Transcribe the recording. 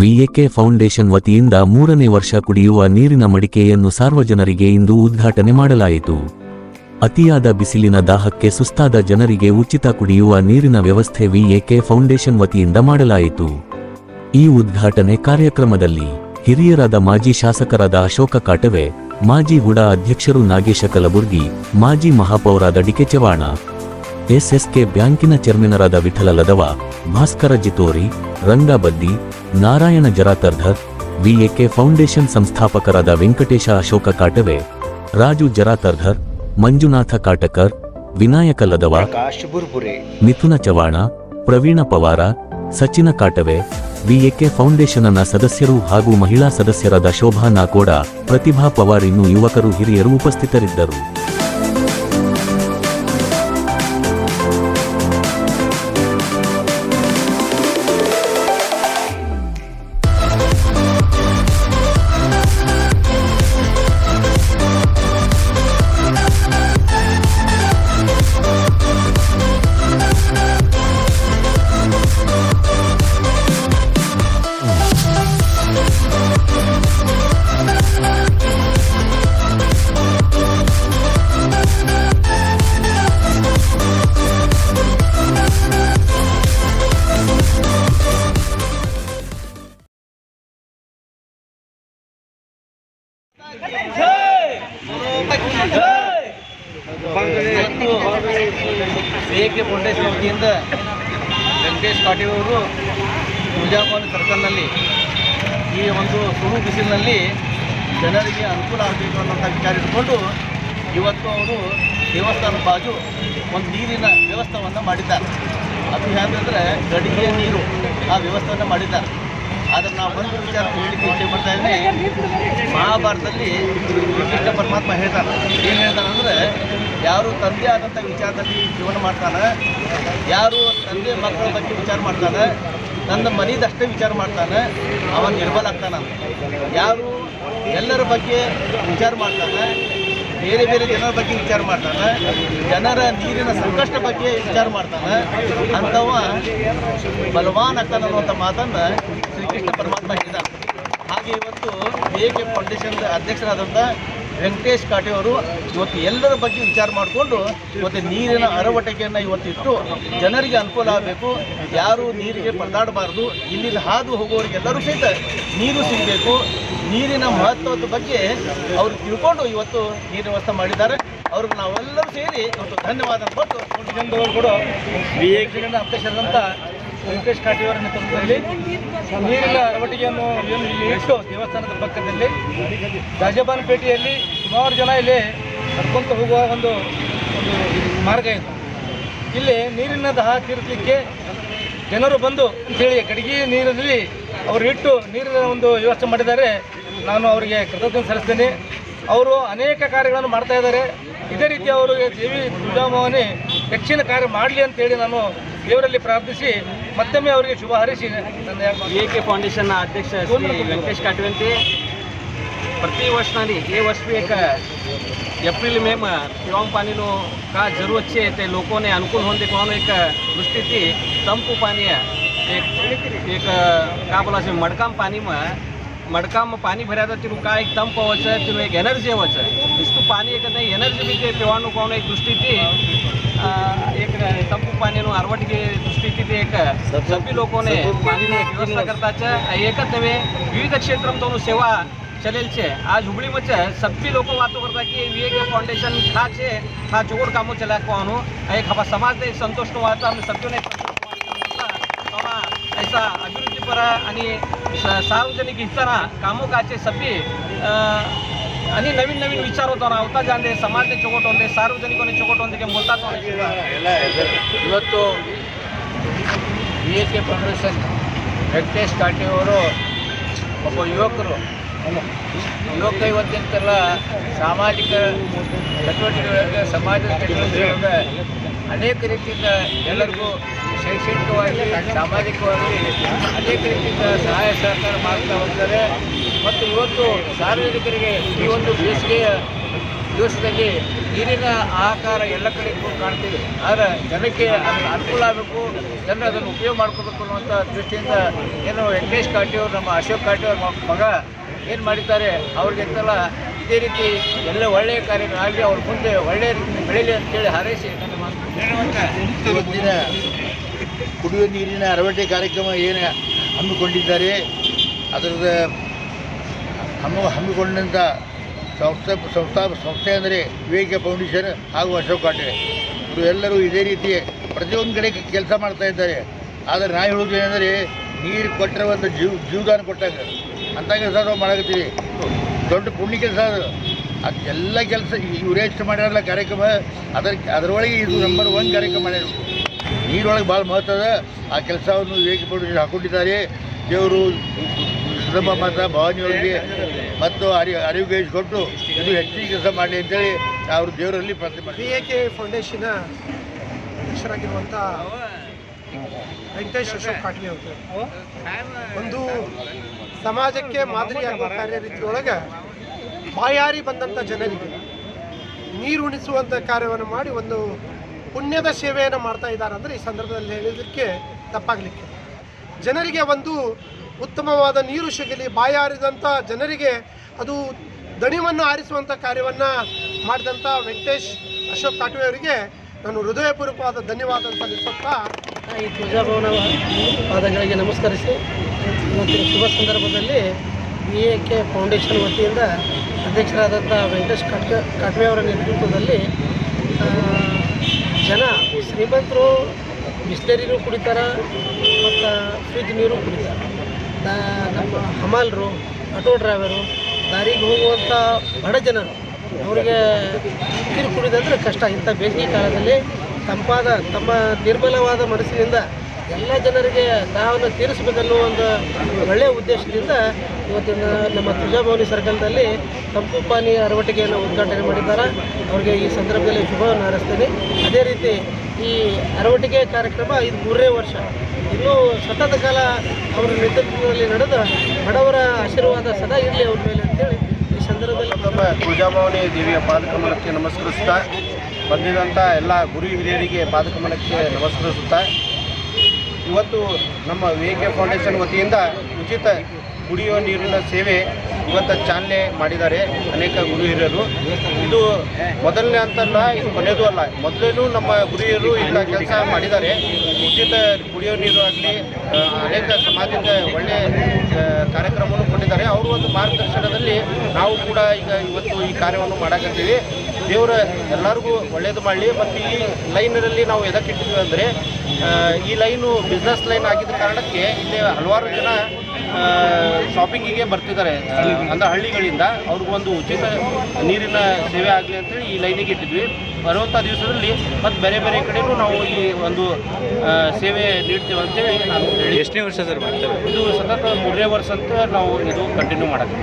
ವಿಎಕೆ foundation ವತಿಯಿಂದ ಮೂರನೇ ವರ್ಷ ಕುಡಿಯುವ ನೀರಿನ ಮಡಿಕೆಯನ್ನು ಸಾರ್ವಜನರಿಗೆ ಇಂದು ಉದ್ಘಾಟನೆ ಮಾಡಲಾಯಿತು. ಅತಿಯಾದ ಬಿಸಿಲಿನ ದಾಹಕ್ಕೆ ಸುಸ್ತಾದ ಜನರಿಗೆ ಉಚಿತ ಕುಡಿಯುವ ನೀರಿನ ವ್ಯವಸ್ಥೆ ವಿಎಕೆ ಫೌಂಡೇಶನ್ ವತಿಯಿಂದ ಮಾಡಲಾಯಿತು. ಈ ಉದ್ಘಾಟನೆ ಕಾರ್ಯಕ್ರಮದಲ್ಲಿ ಹಿರಿಯರಾದ ಮಾಜಿ ಶಾಸಕರಾದ ಅಶೋಕ ಕಾಟವೆ, ಮಾಜಿ ಹುಡಾ ಅಧ್ಯಕ್ಷರು ನಾಗೇಶ ಕಲಬುರ್ಗಿ, ಮಾಜಿ ಮಹಾಪೌರಾದ ಡಿಕೆ ಚವಾಣ ಎಸ್ಎಸ್ಕೆ ಬ್ಯಾಂಕಿನ ಚೇರ್ಮನರಾದ ವಿಠಲ ಲದವ, ಭಾಸ್ಕರ ಜಿತೋರಿ ರಂಗಬದ್ದಿ ನಾರಾಯಣ ಜರಾತರ್ಧರ್ ವಿಎಕೆ ಫೌಂಡೇಶನ್ ಸಂಸ್ಥಾಪಕರಾದ ವೆಂಕಟೇಶ ಅಶೋಕ ಕಾಟವೆ ರಾಜು ಜರಾತರ್ಧರ್ ಮಂಜುನಾಥ ಕಾಟಕರ್ ವಿನಾಯಕ ಲದವ ಮಿಥುನ ಚವಾಣ ಪ್ರವೀಣ ಪವಾರ ಸಚಿನ ಕಾಟವೆ ವಿಎಕೆ ಫೌಂಡೇಶನ್ನ ಸದಸ್ಯರು ಹಾಗೂ ಮಹಿಳಾ ಸದಸ್ಯರಾದ ಶೋಭಾ ನಾಕೋಡ ಪ್ರತಿಭಾ ಪವಾರ್ ಇನ್ನು ಯುವಕರು ಹಿರಿಯರು ಉಪಸ್ಥಿತರಿದ್ದರು. ಕೆ ಫೌಂಡೇಶನ್ ವತಿಯಿಂದ ವೆಂಕಟೇಶ್ ಅವರು ತುಳಜಾಭವನ ಸರ್ಕಲ್ನಲ್ಲಿ ಈ ಒಂದು ಸುಡು ಬಿಸಿಲಿನಲ್ಲಿ ಜನರಿಗೆ ಅನುಕೂಲ ಆಗಬೇಕು ಅನ್ನೋಂಥ ವಿಚಾರ ಇಟ್ಕೊಂಡು ಇವತ್ತು ಅವರು ದೇವಸ್ಥಾನ ಬಾಜು ಒಂದು ನೀರಿನ ವ್ಯವಸ್ಥೆಯನ್ನು ಮಾಡಿದ್ದಾರೆ. ಅದು ಹೇಗಂದರೆ ಗಡಿಗೆ ನೀರು ಆ ವ್ಯವಸ್ಥೆಯನ್ನು ಮಾಡಿದ್ದಾರೆ. ಆದರೆ ನಾವು ಒಂದು ವಿಚಾರ ಹೇಳಲಿಕ್ಕೆ ಇಚ್ಛೆ ಪಡ್ತಾ ಇದ್ದೀನಿ. ಮಹಾಭಾರತದಲ್ಲಿ ಕೃಷ್ಣ ಪರಮಾತ್ಮ ಹೇಳ್ತಾನೆ. ಏನು ಹೇಳ್ತಾನೆ ಅಂದರೆ, ಯಾರು ತಂದೆ ಆದಂಥ ವಿಚಾರದಲ್ಲಿ ಜೀವನ ಮಾಡ್ತಾನೆ, ಯಾರು ತಂದೆ ಮಕ್ಕಳ ಬಗ್ಗೆ ವಿಚಾರ ಮಾಡ್ತಾನೆ, ನನ್ನ ಮನೆಯದಷ್ಟೇ ವಿಚಾರ ಮಾಡ್ತಾನೆ, ಅವನು ನಿರ್ಬಲ ಆಗ್ತಾನೆ ಯಾರು ಎಲ್ಲರ ಬಗ್ಗೆ ವಿಚಾರ ಮಾಡ್ತಾನೆ, ಬೇರೆ ಬೇರೆ ಜನರ ಬಗ್ಗೆ ವಿಚಾರ ಮಾಡ್ತಾನೆ, ಜನರ ನೀರಿನ ಸಂಕಷ್ಟ ಬಗ್ಗೆ ವಿಚಾರ ಮಾಡ್ತಾನೆ, ಅಂಥವ ಬಲವಾನ್ ಆಗ್ತಾನೆ ಅನ್ನುವಂಥ ಮಾತನ್ನು ಶ್ರೀಕೃಷ್ಣ ಪರಮಾತ್ಮ ಹೇಳಿದ ಹಾಗೆ ಇವತ್ತು ಎ ಕೆ ಫೌಂಡೇಶನ್ ಅಧ್ಯಕ್ಷರಾದಂಥ ವೆಂಕಟೇಶ್ ಕಾಟೆ ಅವರು ಇವತ್ತು ಎಲ್ಲರ ಬಗ್ಗೆ ವಿಚಾರ ಮಾಡಿಕೊಂಡು ಇವತ್ತು ನೀರಿನ ಅರವಟಿಕೆಯನ್ನು ಇವತ್ತಿಟ್ಟು ಜನರಿಗೆ ಅನುಕೂಲ ಆಗಬೇಕು. ಯಾರು ನೀರಿಗೆ ಪರದಾಡಬಾರ್ದು. ಇಲ್ಲಿ ಹಾದು ಹೋಗೋರಿಗೆಲ್ಲರೂ ಸಹಿತ ನೀರು ಸಿಗಬೇಕು. ನೀರಿನ ಮಹತ್ವದ ಬಗ್ಗೆ ಅವರು ತಿಳ್ಕೊಂಡು ಇವತ್ತು ನೀರಿನ ವ್ಯವಸ್ಥೆ ಮಾಡಿದ್ದಾರೆ. ಅವ್ರಿಗೆ ನಾವೆಲ್ಲರೂ ಸೇರಿ ಇವತ್ತು ಧನ್ಯವಾದ ಕೊಟ್ಟು ಕೂಡ ಅಧ್ಯಕ್ಷರಾದಂಥ ವೆಂಕಟೇಶ್ ಕಾಟಿಯವರ ನೇತೃತ್ವದಲ್ಲಿ ನೀರಿನ ಅರವಟಿಕೆಯನ್ನು ಏನು ಇಲ್ಲಿ ಇಟ್ಟು ದೇವಸ್ಥಾನದ ಪಕ್ಕದಲ್ಲಿ ರಾಜಬಾನಪೇಟೆಯಲ್ಲಿ ಸುಮಾರು ಜನ ಇಲ್ಲಿ ನಡ್ಕೊಂತ ಹೋಗುವ ಒಂದು ಮಾರ್ಗ ಇದೆ. ಇಲ್ಲಿ ನೀರಿನ ದಹ ತೀರಿಸಲಿಕ್ಕೆ ಜನರು ಬಂದು ಅಂತೇಳಿ ಗಡಿಗೆ ನೀರಲ್ಲಿ ಅವರು ಇಟ್ಟು ನೀರಿನ ಒಂದು ವ್ಯವಸ್ಥೆ ಮಾಡಿದ್ದಾರೆ. ನಾನು ಅವರಿಗೆ ಕೃತಜ್ಞತೆ ಸಲ್ಲಿಸ್ತೇನೆ. ಅವರು ಅನೇಕ ಕಾರ್ಯಗಳನ್ನು ಮಾಡ್ತಾ ಇದ್ದಾರೆ. ಇದೇ ರೀತಿ ಅವರು ದೇವಿ ತುಳಜಾಭವಾನಿ ಹೆಚ್ಚಿನ ಕಾರ್ಯ ಮಾಡಲಿ ಅಂತೇಳಿ ನಾನು ದೇವರಲ್ಲಿ ಪ್ರಾರ್ಥಿಸಿ ಮತ್ತೊಮ್ಮೆ ಅವರಿಗೆ ಶುಭ ಹಾರೈಸಿ ಎ ಕೆ ಫೌಂಡೇಶನ್ನ ಅಧ್ಯಕ್ಷ ಶ್ರೀ ವೆಂಕಟೇಶ್ ಕಾಟವಂತಿ ಪ್ರತಿ વર્ષની એ વર્ષે એક એપ્રિલ મેમાં પીવાનું પાણીનો કા જરૂર છે તે લોકોને અનુકૂળ હોન દેવાનો એક દૃષ્ટિથી તંપુ પાણી એક એક કા બોલા છે મડકામ પાણીમાં મડકામાં પાણી ભર્યા હતા તેનું કા એક તંપ હોય છે તેનું એક એનર્જી હોય છે પાણી એક નહીં એનર્જી બી તે પીવાનું કોવાનું એક દૃષ્ટિથી એક તંપુ પાણીનું આરવટી દૃષ્ટિથી તે એક સભ્ય લોકોને પાણીની એક વ્યવસ્થા કરતા છે આ એક જ તમે વિવિધ ક્ષેત્રમાં તેનું સેવા ચલેલ છે આજ હુબળીમાં છે સભ્ય લોકો વાતો કરતા કે વિવેક ફાઉન્ડેશન થા છે થા ચોગોડ કામો ચલાવવાનું આ એક આપણા સમાજને એક સંતોષનું વાતાવરણ સભ્યોને એક સંતોષનું वातावरण होता. तेव्हा ऐसा अभिवृद्धीपर आणि स- सार्वजनिक हिताना कामोकाचे सभ्य अ, आणि नवीन नवीन विचार होतो ना होता जाणते समाजने चोकट होते सार्वजनिकोने चोकट होते बोलतात ಇವತ್ತು B A K foundation Venkatesh ಕಾಟೆಯವರು ಒಬ್ಬ ಯುವಕರು ಯುವಕ ಇವತ್ತಿಂತೆಲ್ಲ ಸಾಮಾಜಿಕ ಚಟುವಟಿಕೆಗಳಿಗೆ ಸಮಾಜದ ಚಟುವಟಿಕೆಗಳಿಗೆ ಅನೇಕ ರೀತಿಯಿಂದ ಎಲ್ಲರಿಗೂ ಶೈಕ್ಷಣಿಕವಾಗಿ, ಸಾಮಾಜಿಕವಾಗಿ ಅನೇಕ ರೀತಿಯಿಂದ ಸಹಾಯ ಸಹಕಾರ ಮಾಡ್ತಾ ಹೋಗ್ತಾರೆ. ಮತ್ತು ಇವತ್ತು ಸಾರ್ವಜನಿಕರಿಗೆ ಈ ಒಂದು ಬೇಸಿಗೆಯ ದಿವಸದಲ್ಲಿ ನೀರಿನ ಆಕಾರ ಎಲ್ಲ ಕಡೆ ಕಾಣ್ತೀವಿ ಆದರೆ ಜನಕ್ಕೆ ಅದನ್ನು ಅನುಕೂಲ ಆಗಬೇಕು, ಜನರು ಅದನ್ನು ಉಪಯೋಗ ಮಾಡ್ಕೋಬೇಕು ಅನ್ನುವಂಥ ದೃಷ್ಟಿಯಿಂದ ಏನು ವೆಂಕಟೇಶ್ ಕಾಟಿಯವರು ನಮ್ಮ ಅಶೋಕ್ ಕಾಟಿಯವ್ರ ಮಗ ಏನು ಮಾಡಿದ್ದಾರೆ ಅವ್ರಿಗೆಂತೆಲ್ಲ ಇದೇ ರೀತಿ ಎಲ್ಲ ಒಳ್ಳೆಯ ಕಾರ್ಯಗಳಾಗಲಿ ಅವ್ರ ಮುಂದೆ ಒಳ್ಳೆಯ ರೀತಿ ಬೆಳೀಲಿ ಅಂತೇಳಿ ಹಾರೈಸಿ ನನ್ನ ಮಾತು ಕುಡಿಯುವ ನೀರಿನ ಅರವಟ್ಟೆ ಕಾರ್ಯಕ್ರಮ ಏನು ಹಮ್ಮಿಕೊಂಡಿದ್ದಾರೆ ಅದರ ಹಮ್ಮು ಹಮ್ಮಿಕೊಂಡಂಥ ಸಂಸ್ಥೆ, ಸಂಸ್ಥಾ, ಸಂಸ್ಥೆ ಅಂದರೆ ವಿವೇಕ ಫೌಂಡೇಶನ್ ಹಾಗೂ ಅಶೋಕ್ ಕಾಟೆ. ಇವರು ಎಲ್ಲರೂ ಇದೇ ರೀತಿ ಪ್ರತಿಯೊಂದು ಕಡೆ ಕೆಲಸ ಮಾಡ್ತಾ ಇದ್ದಾರೆ. ಆದರೆ ನಾನು ಹೇಳೋದು ಏನಂದರೆ, ನೀರು ಕೊಟ್ಟರೆ ಒಂದು ಜೀವ, ಜೀವದಾನ ಕೊಟ್ಟಾಗ ಅಂಥ ಕೆಲಸ ನಾವು ಮಾಡಕತ್ತೀವಿ. ದೊಡ್ಡ ಪುಣ್ಯ ಕೆಲಸ ಅದು. ಅದು ಎಲ್ಲ ಕೆಲಸ ಇವರೇ ಮಾಡ್ಯಾರಲ್ಲ ಕಾರ್ಯಕ್ರಮ, ಅದರ, ಅದರೊಳಗೆ ಇದು ನಂಬರ್ ಒನ್ ಕಾರ್ಯಕ್ರಮ ಮಾಡ್ಯಾರ. ನೀರೊಳಗೆ ಭಾಳ ಮಹತ್ವ ಅದ. ಆ ಕೆಲಸವನ್ನು ವಿವೇಕ ಫೌಂಡೇಶನ್ ಹಾಕೊಂಡಿದ್ದಾರೆ. ದೇವರು ನಮ್ಮ ಮಾತ್ರ ಭವಾನಿಯೊಳಗೆ ಮತ್ತು ಅರಿ, ಅರಿವಿಗೆ ಕೊಟ್ಟು ಇದು ಹೆಚ್ಚಿನ ಕೆಲಸ ಮಾಡಿ ಅಂತೇಳಿ ಅವರು ದೇವರಲ್ಲಿ ಬಿ ಮಾಡ್ತೀವಿ ಎ ಕೆ ಫೌಂಡೇಶನ್ನ ಅಧ್ಯಕ್ಷರಾಗಿರುವಂಥ ವೆಂಕಟೇಶ್ ಅಶೋಕ್ ಕಾಟ್ಲಿ ಅವರು. ಒಂದು ಸಮಾಜಕ್ಕೆ ಮಾದರಿಯಾಗುವ ಕಾರ್ಯರೀತಿಯೊಳಗೆ ಬಾಯಾರಿ ಬಂದಂಥ ಜನರಿಗೆ ನೀರು ಉಣಿಸುವಂಥ ಕಾರ್ಯವನ್ನು ಮಾಡಿ ಒಂದು ಪುಣ್ಯದ ಸೇವೆಯನ್ನು ಮಾಡ್ತಾ ಇದ್ದಾರೆ ಅಂದರೆ ಈ ಸಂದರ್ಭದಲ್ಲಿ ಹೇಳಿದ್ದಕ್ಕೆ ತಪ್ಪಾಗಲಿಕ್ಕೆ. ಜನರಿಗೆ ಒಂದು ಉತ್ತಮವಾದ ನೀರು ಸಿಗಲಿ ಬಾಯಾರಿದಂಥ ಜನರಿಗೆ ಅದು ದಣಿವನ್ನು ಆರಿಸುವಂಥ ಕಾರ್ಯವನ್ನು ಮಾಡಿದಂಥ ವೆಂಕಟೇಶ್ ಅಶೋಕ್ ಕಾಟ್ವೆ ಅವರಿಗೆ ನಾನು ಹೃದಯಪೂರ್ವಕವಾದ ಧನ್ಯವಾದ ಅಂತ ಸಲ್ಲಿಸುತ್ತಾ ಈ ಪೂಜಾಭವನ ಪಾದಗಳಿಗೆ ನಮಸ್ಕರಿಸಿ ಇವತ್ತಿನ ಶುಭ ಸಂದರ್ಭದಲ್ಲಿ ಬಿ ಎ ಕೆ ಫೌಂಡೇಶನ್ ವತಿಯಿಂದ ಅಧ್ಯಕ್ಷರಾದಂಥ ವೆಂಕಟೇಶ್ ಕಾಟ್ವೆ ಕಾಟ್ವೆ ಅವರ ನೇತೃತ್ವದಲ್ಲಿ ಜನ ಶ್ರೀಮಂತರು ಬಿಸ್ಲರಿನೂ ಕುಡಿತಾರೆ, ಮತ್ತು ಫ್ರಿಜ್ ನೀರು ಕುಡಿತಾರೆ. ನಮ್ಮ ಹಮಾಲರು, ಆಟೋ ಡ್ರೈವರು, ದಾರಿಗೆ ಹೋಗುವಂಥ ಬಡ ಜನರು, ಅವರಿಗೆ ನೀರು ಕುಡಿದಂದ್ರೆ ಕಷ್ಟ. ಇಂಥ ಬೇಸಿಗೆ ಕಾಲದಲ್ಲಿ ತಂಪಾದ, ತಮ್ಮ ನಿರ್ಮಲವಾದ ಮನಸ್ಸಿನಿಂದ ಎಲ್ಲ ಜನರಿಗೆ ದಾಹವನ್ನು ತೀರಿಸಬೇಕನ್ನೋ ಒಂದು ಒಳ್ಳೆಯ ಉದ್ದೇಶದಿಂದ ಇವತ್ತಿನ ನಮ್ಮ ತುಜಾಭವನಿ ಸರ್ಕಲ್ನಲ್ಲಿ ತಂಪು ಪಾನೀಯ ಅರವಟಿಕೆಯನ್ನು ಉದ್ಘಾಟನೆ ಮಾಡಿದ್ದಾರೆ. ಅವರಿಗೆ ಈ ಸಂದರ್ಭದಲ್ಲಿ ಶುಭವನ್ನು ಹಾರೈಸ್ತೇನೆ. ಅದೇ ರೀತಿ ಈ ಅರವಟಿಕೆ ಕಾರ್ಯಕ್ರಮ ಇದು ಮೂರನೇ ವರ್ಷ. ಇನ್ನೂ ಸತತ ಕಾಲ ಅವರ ನೇತೃತ್ವದಲ್ಲಿ ನಡೆದ ಬಡವರ ಆಶೀರ್ವಾದ ಸದಾ ಇರಲಿ ಅವ್ರ ಮೇಲೆ ಅಂತೇಳಿ ಈ ಸಂದರ್ಭದಲ್ಲಿ ನಮ್ಮ ತುಳಜಾಭವಾನಿ ದೇವಿಯ ಪಾದಕಮಲಕ್ಕೆ ನಮಸ್ಕರಿಸ್ತಾ ಬಂದಿದಂಥ ಎಲ್ಲ ಗುರು ಹಿರಿಯರಿಗೆ ಪಾದಕಮಲಕ್ಕೆ ನಮಸ್ಕರಿಸುತ್ತಾ ಇವತ್ತು ನಮ್ಮ ವಿ ಕೆ ಫೌಂಡೇಶನ್ ವತಿಯಿಂದ ಉಚಿತ ಕುಡಿಯುವ ನೀರಿನ ಸೇವೆ ಇವತ್ತು ಚಾಲನೆ ಮಾಡಿದ್ದಾರೆ ಅನೇಕ ಗುರು ಹಿರಿಯರು ಇದು ಮೊದಲನೇ ಅಂತಲ್ಲ, ಇದು ಕೊನೆಯದು ಅಲ್ಲ. ಮೊದಲೇನೂ ನಮ್ಮ ಗುರು ಹಿರಿಯರು ಇಲ್ಲ, ಕೆಲಸ ಮಾಡಿದ್ದಾರೆ. ಉಚಿತ ಕುಡಿಯುವ ನೀರು ಆಗಲಿ ಅನೇಕ ಸಮಾಜದ ಒಳ್ಳೆ ಕಾರ್ಯಕ್ರಮವನ್ನು ಕೊಟ್ಟಿದ್ದಾರೆ. ಅವರು ಒಂದು ಮಾರ್ಗದರ್ಶನದಲ್ಲಿ ನಾವು ಕೂಡ ಈಗ ಇವತ್ತು ಈ ಕಾರ್ಯವನ್ನು ಮಾಡಕತ್ತೀವಿ. ದೇವರ ಎಲ್ಲರಿಗೂ ಒಳ್ಳೇದು ಮಾಡಲಿ. ಮತ್ತು ಈ ಲೈನಲ್ಲಿ ನಾವು ಎದಕ್ಕೆ ಇಟ್ಟಿದ್ವಿ ಅಂದರೆ ಈ ಲೈನು ಬಿಸ್ನೆಸ್ ಲೈನ್ ಆಗಿದ್ದ ಕಾರಣಕ್ಕೆ ಇಲ್ಲಿ ಹಲವಾರು ಜನ ಶಾಪಿಂಗಿಗೆ ಬರ್ತಿದ್ದಾರೆ. ಅಂದರೆ ಹಳ್ಳಿಗಳಿಂದ ಅವ್ರಿಗೊಂದು ಒಂದು ಉಚಿತ ನೀರಿನ ಸೇವೆ ಆಗಲಿ ಅಂತೇಳಿ ಈ ಲೈನಿಗೆ ಇಟ್ಟಿದ್ವಿ. ಬರುವಂಥ ದಿವಸದಲ್ಲಿ ಮತ್ತು ಬೇರೆ ಬೇರೆ ಕಡೆಯೂ ನಾವು ಈ ಒಂದು ಸೇವೆ ನೀಡ್ತೇವೆ ಅಂತೇಳಿ ನಾನು ಎಷ್ಟನೇ ವರ್ಷ ಸರ್ ಮಾಡ್ತೇವೆ ಇದು ಸತತ ಮೂರನೇ ವರ್ಷ ಅಂತ ನಾವು ಇದು ಕಂಟಿನ್ಯೂ ಮಾಡಕ್ಕೆ.